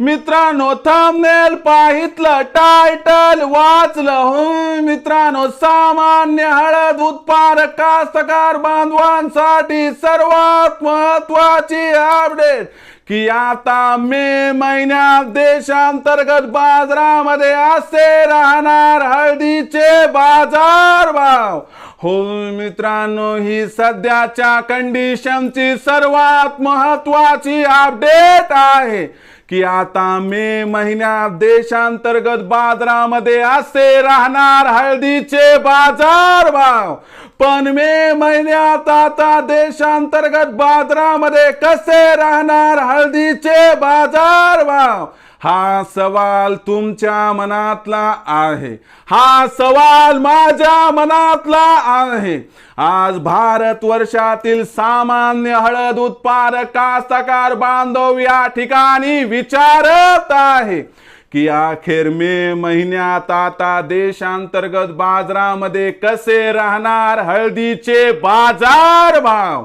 मित्रांनो thumbnail पाहितलं title वाचलं. हो मित्रांनो सामान्य हळद उत्पादक कास्तकार बांधवांसाठी सर्वात महत्वाची अपडेट की आता मे महिन्यात देशांतर्गत बाजारामध्ये असे राहणार हळदीचे बाजार भाव. हो मित्रांनो ही सध्याच्या कंडिशनची सर्वात महत्वाची अपडेट आहे. की आता मे महिन्यात देशांतर्गत बाजारामध्ये असे राहणार हळदीचे बाजार भाव. पण मे महिन्यात आता देशांतर्गत बाजारामध्ये कसे राहणार हळदीचे बाजार भाव? हा सवाल तुमच्या मनातला आहे. हा सवाल माझ्या मनातला आहे. आज भारत वर्षातील सामान्य हळद उत्पादक कास्तकार बांधव या ठिकाणी विचारत आहे की अखेर मे महिन्यात आता देशांतर्गत बाजारामध्ये कसे राहणार हळदीचे बाजार भाव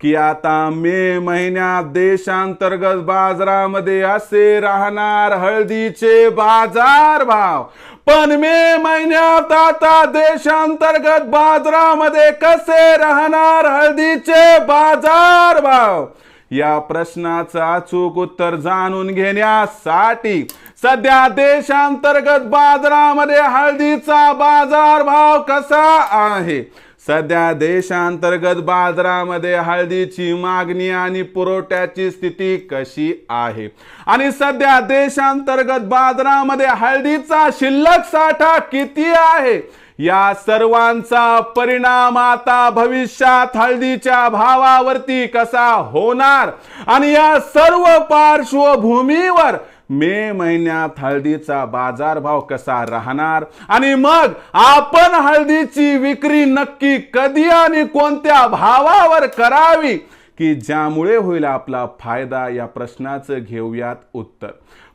की आता मे महिन्यात देशांतर्गत बाजारामध्ये असे राहणार हळदीचे बाजार भाव. पण मे महिन्यात आता देशांतर्गत बाजारामध्ये कसे राहणार हळदीचे बाजार भाव? या प्रश्नाचं अचूक उत्तर जाणून घेण्यासाठी सध्या देशांतर्गत बाजारामध्ये हळदीचा बाजार भाव कसा आहे? सध्या देशांतर्गत बाजारामध्ये हळदीची मागणी आणि पुरवठ्याची स्थिती कशी आहे? आणि सध्या देशांतर्गत बाजारामध्ये हळदीचा शिल्लक साठा किती आहे? या सर्वांचा परिणाम आता भविष्यात हळदीच्या भावावरती कसा होणार? आणि या सर्व पार्श्वभूमीवर मे महिन्यात हळदीचा बाजारभाव कसा राहणार? आणि मग आपण हळदीची विक्री नक्की कधी आणि कोणत्या भावावर करावी? की ज्यामुळे होईल आपला फायदा? या प्रश्नाचं घेऊयात उत्तर.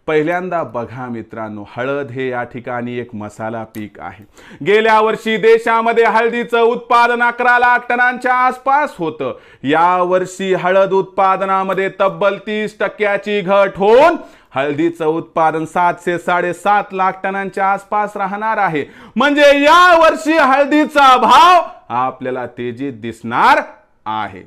पहिल्यांदा बघा मित्रांनो हळद हे या ठिकाणी एक मसाला पीक आहे. गेल्या वर्षी देशामध्ये हळदीचं उत्पादन अकरा लाख टनांच्या आसपास होतं. या वर्षी हळद उत्पादनामध्ये तब्बल तीस टक्क्याची घट होऊन हळदीचं उत्पादन सातशे साडेसात लाख टनांच्या आसपास राहणार आहे. म्हणजे या वर्षी हळदीचा भाव आपल्याला तेजीत दिसणार आहे.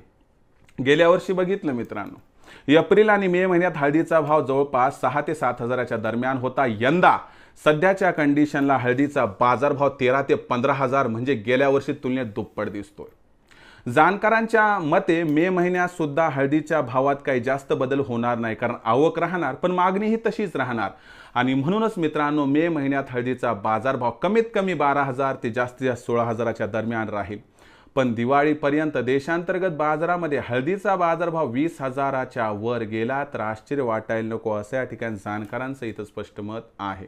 गेल्या वर्षी बघितलं मित्रांनो एप्रिल आणि मे महिन्यात हळदीचा भाव जवळपास सहा ते सात हजाराच्या दरम्यान होता. यंदा सध्याच्या कंडिशनला हळदीचा बाजारभाव तेरा ते पंधरा हजार म्हणजे गेल्या वर्षी तुलनेत दुप्पट दिसतोय. जाणकारांच्या मते मे महिन्यात सुद्धा हळदीच्या भावात काही जास्त बदल होणार नाही कारण आवक राहणार पण मागणीही तशीच राहणार. आणि म्हणूनच मित्रांनो मे महिन्यात हळदीचा बाजारभाव कमीत कमी बारा हजार ते जास्तीत जास्त सोळा हजाराच्या दरम्यान राहील. पण दिवाळीपर्यंत देशांतर्गत बाजारामध्ये हळदीचा बाजारभाव वीस हजाराच्या वर गेला तर आश्चर्य वाटायला नको असं या ठिकाणी जाणकारांचं इथं स्पष्ट मत आहे.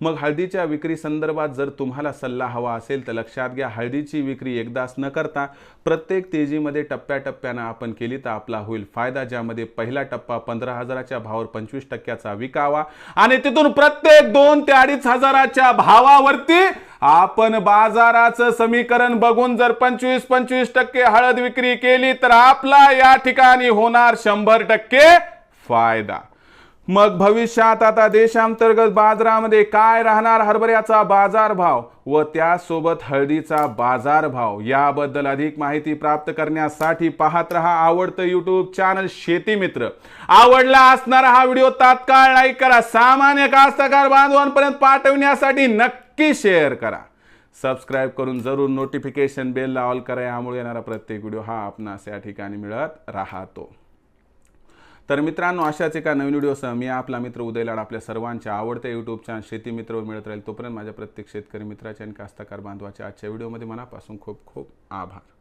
मग हळदीच्या विक्री संदर्भात जर तुम्हाला सल्ला हवा असेल तर लक्षात घ्या हळदीची विक्री एकदाच न करता प्रत्येक तेजीमध्ये टप्प्याटप्प्यानं आपण केली तर आपला होईल फायदा ज्यामध्ये पहिला टप्पा पंधरा हजाराच्या भावावर पंचवीस टक्क्याचा विकावा आणि तिथून प्रत्येक दोन ते अडीच हजाराच्या भावावरती आपण बाजाराचं समीकरण बघून जर पंचवीस पंचवीस टक्के हळद विक्री केली तर आपला या ठिकाणी होणार शंभर टक्के फायदा. मग भविष्यात आता देशांतर्गत बाजारामध्ये काय राहणार हरभऱ्याचा बाजारभाव व त्यासोबत हळदीचा बाजारभाव याबद्दल अधिक माहिती प्राप्त करण्यासाठी पाहत रहा आवडतं युट्यूब चॅनल शेती मित्र. आवडला असणारा हा व्हिडिओ तात्काळ लाईक करा. सामान्य कास्तकार बांधवांपर्यंत पाठवण्यासाठी नक्की शेअर करा. सबस्क्राईब करून जरूर नोटिफिकेशन बेलला ऑल करा. यामुळे येणारा प्रत्येक व्हिडिओ हा आपणास या ठिकाणी मिळत राहतो. तर मित्रांनो अशाच एका नवीन व्हिडिओसह मी आपला मित्र उदय लाड आपल्या सर्वांच्या आवडत्या यूट्यूब चॅनल शेती मित्र मिळत राहील तोपर्यंत माझ्या प्रत्येक शेतकरी मित्राच्या आणि कास्तकार बांधवाच्या आजच्या व्हिडिओमध्ये मनापासून खूप खूप आभार.